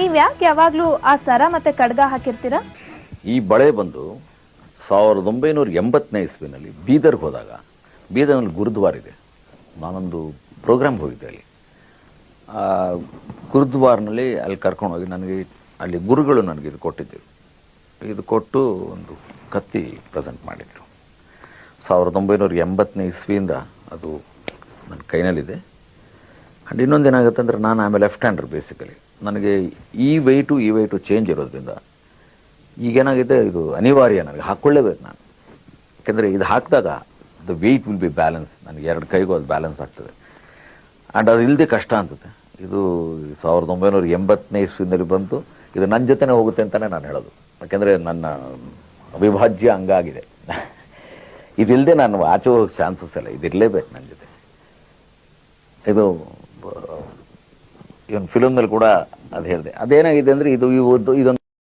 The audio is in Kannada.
ನೀವ್ ಯಾಕೆ ಯಾವಾಗ್ಲೂ ಆ ಸರ ಮತ್ತೆ ಕಡ್ಗ ಹಾಕಿರ್ತೀರ? ಈ ಬಳೆ ಬಂದು ಸಾವಿರದ ಒಂಬೈನೂರ ಎಂಬತ್ತನೇ ಇಸ್ವಿನಲ್ಲಿ ಬೀದರ್ಗೆ ಹೋದಾಗ, ಬೀದರ್ನಲ್ಲಿ ಗುರುದ್ವಾರ ಇದೆ. ನಾನೊಂದು ಪ್ರೋಗ್ರಾಮ್ ಹೋಗಿದ್ದೆ ಅಲ್ಲಿ. ಗುರುದ್ವಾರ್ನಲ್ಲಿ ಅಲ್ಲಿ ಕರ್ಕೊಂಡು ಹೋಗಿ ನನಗೆ ಅಲ್ಲಿ ಗುರುಗಳು ನನಗೆ ಇದು ಕೊಟ್ಟಿದ್ದರು. ಇದು ಕೊಟ್ಟು ಒಂದು ಕತ್ತಿ ಪ್ರೆಸೆಂಟ್ ಮಾಡಿದರು. ಸಾವಿರದ ಒಂಬೈನೂರ ಎಂಬತ್ತನೇ ಇಸ್ವಿಯಿಂದ ಅದು ನನ್ನ ಕೈನಲ್ಲಿದೆ. ಆ್ಯಂಡ್ ಇನ್ನೊಂದು ಏನಾಗುತ್ತೆ ಅಂದರೆ ನಾನು ಆಮೇಲೆ ಲೆಫ್ಟ್ ಹ್ಯಾಂಡರ್ ಬೇಸಿಕಲಿ ನನಗೆ ಈ ವೆಯ್ಟು ಈ ವೆಯ್ಟು ಚೇಂಜ್ ಇರೋದ್ರಿಂದ ಈಗೇನಾಗಿದೆ ಇದು ಅನಿವಾರ್ಯ ನನಗೆ, ಹಾಕ್ಕೊಳ್ಳೇಬೇಕು ನಾನು. ಯಾಕೆಂದರೆ ಇದು ಹಾಕಿದಾಗ the weight will be balance ನನಗೆ ಎರಡು ಕೈಗೂ ಅದು ಬ್ಯಾಲೆನ್ಸ್ ಆಗ್ತದೆ. ಆ್ಯಂಡ್ ಅದು ಇಲ್ಲದೆ ಕಷ್ಟ ಅನ್ಸುತ್ತೆ. ಇದು ಸಾವಿರದ ಒಂಬೈನೂರ ಎಂಬತ್ತನೇ ಇಸ್ವಿನಲ್ಲಿ ಬಂತು. ಇದು ನನ್ನ ಜೊತೆನೇ ಹೋಗುತ್ತೆ ಅಂತಲೇ ನಾನು ಹೇಳೋದು. ಯಾಕೆಂದರೆ ನನ್ನ ಅವಿಭಾಜ್ಯ ಅಂಗ ಆಗಿದೆ ಇದಿಲ್ಲದೆ ನಾನು ಆಚೆ ಹೋಗೋ ಚಾನ್ಸಸ್ ಇಲ್ಲ ಇದಿರಲೇಬೇಕು ನನ್ನ ಜೊತೆ. ಇದು ಇವನ್ ಫಿಲಮ್ನಲ್ಲಿ ಕೂಡ ಅದು ಹೇಳಿದೆ. ಅದೇನಾಗಿದೆ ಅಂದ್ರೆ ಇದು ಇವತ್ತು ಇದೊಂದು